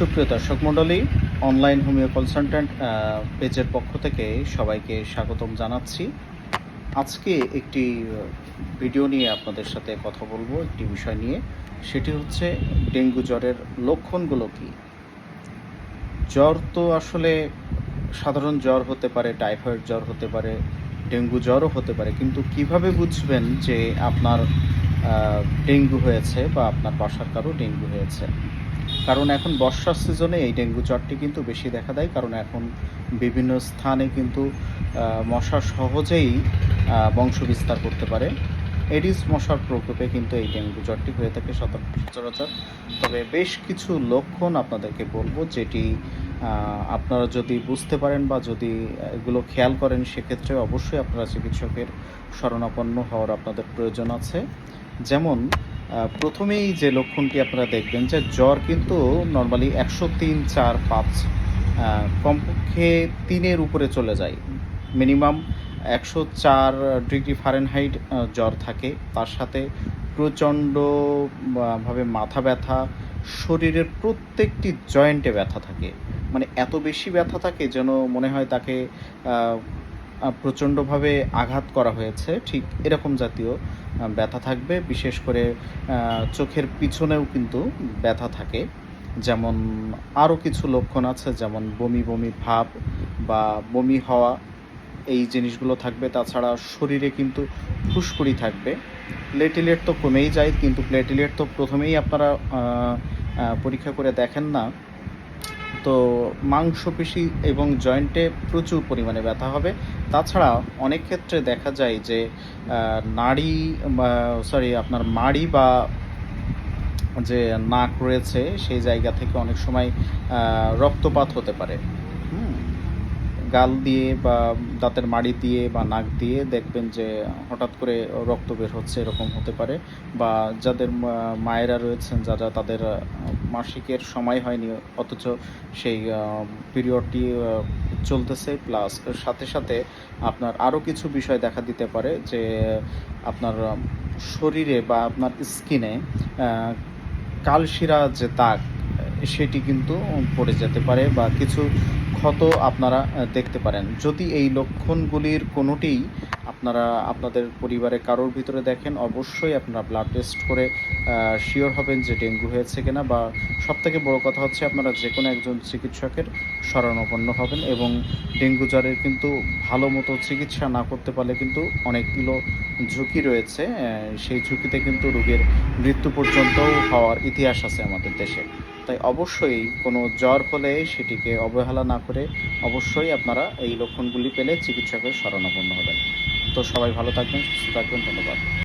সুপ্রিয় দর্শক মণ্ডলী অনলাইন হোমিও কনসালট্যান্ট পেজের পক্ষ থেকে সবাইকে স্বাগতম জানাচ্ছি। আজকে একটি ভিডিও নিয়ে আপনাদের সাথে কথা বলব, একটি বিষয় নিয়ে। সেটি হচ্ছে ডেঙ্গু জ্বরের লক্ষণগুলো কি? জ্বর তো আসলে সাধারণ জ্বর হতে পারে টাইফয়েড জ্বর হতে পারে, ডেঙ্গু জ্বরও হতে পারে, কিন্তু কীভাবে বুঝবেন যে আপনার ডেঙ্গু হয়েছে বা আপনার বাসার কারও ডেঙ্গু হয়েছে? কারণ এখন বর্ষার সিজনে এই ডেঙ্গু জ্বরটি কিন্তু বেশি দেখা দেয় কারণ এখন বিভিন্ন স্থানে কিন্তু মশা সহজেই আহ, বংশ বিস্তার করতে পারে। এডিস মশার প্রকোপে কিন্তু এই ডেঙ্গু জ্বরটি হয়ে থাকে সতর্ক সচরাচর তবে বেশ কিছু লক্ষণ আপনাদেরকে বলব যেটি আপনারা যদি বুঝতে পারেন বা যদি এগুলো খেয়াল করেন সেক্ষেত্রে অবশ্যই আপনারা চিকিৎসকের শরণাপন্ন হওয়ার আপনাদের প্রয়োজন আছে। যেমন প্রথমেই যে লক্ষণটি আপনারা দেখবেন যে জ্বর কিন্তু নর্মালি একশো তিন চার পাঁচ কমপক্ষে তিনের উপরে চলে যায়। মিনিমাম একশো চার ডিগ্রি ফারেনহাইট জ্বর থাকে। তার সাথে প্রচণ্ড আহ, ভাবে মাথা ব্যথা শরীরের প্রত্যেকটি জয়েন্টে ব্যথা থাকে। মানে এত বেশি ব্যথা থাকে যেন মনে হয় তাকে প্রচণ্ডভাবে আঘাত করা হয়েছে। ঠিক এরকম জাতীয় ব্যথা থাকবে, বিশেষ করে চোখের পিছনেও কিন্তু ব্যথা থাকে। যেমন আরও কিছু লক্ষণ আছে, যেমন বমি বমি ভাব বা বমি হওয়া, এই জিনিসগুলো থাকবে। তাছাড়া শরীরে কিন্তু ফুসকুড়ি থাকবে। প্লেটিলেট তো কমেই যায়, কিন্তু প্লেটিলেট তো প্রথমেই আপনারা পরীক্ষা করে দেখেন না। তো মাংসপেশি এবং জয়েন্টে প্রচুর পরিমাণে ব্যথা হবে। তাছাড়া অনেক ক্ষেত্রে দেখা যায় যে নাড়ি সরি আপনার মাড়ি বা যে নাক রয়েছে, সেই জায়গা থেকে অনেক সময় রক্তপাত হতে পারে। গাল দিয়ে বা দাঁতের মাড়ি দিয়ে বা নাক দিয়ে দেখবেন যে হঠাৎ করে রক্ত বের হচ্ছে, এরকম হতে পারে। বা যাদের মায়েরা রয়েছেন যারা তাদের মাসিকের সময় হয়নি, অথচ সেই পিরিয়ডটি চলতেছে। প্লাস সাথে সাথে আপনার আরও কিছু বিষয় দেখা দিতে পারে যে আপনার শরীরে বা আপনার স্কিনে কালশিরা যে দাগ, সেটি কিন্তু পড়ে যেতে পারে বা কিছু ক্ষত আপনারা দেখতে পারেন। যদি এই লক্ষণগুলির কোনোটিই আপনারা আপনাদের পরিবারে কারোর ভিতরে দেখেন, অবশ্যই আপনারা ব্লাড টেস্ট করে শিওর হবেন যে ডেঙ্গু হয়েছে কিনা বা সবথেকে বড় কথা হচ্ছে আপনারা যে কোনো একজন চিকিৎসকের শরণাপন্ন হবেন এবং ডেঙ্গু জ্বরের কিন্তু ভালো মতো চিকিৎসা না করতে পারলে কিন্তু অনেকগুলো ঝুঁকি রয়েছে। সেই ঝুঁকিতে কিন্তু রোগের মৃত্যু পর্যন্ত হওয়ার ইতিহাস আছে আমাদের দেশে। তাই অবশ্যই কোনো জ্বর হলে সেটিকে অবহেলা না করে অবশ্যই আপনারা এই লক্ষণগুলি পেলে চিকিৎসকের শরণাপন্ন হবেন। তো সবাই ভালো থাকবেন, সুস্থ থাকবেন, ধন্যবাদ।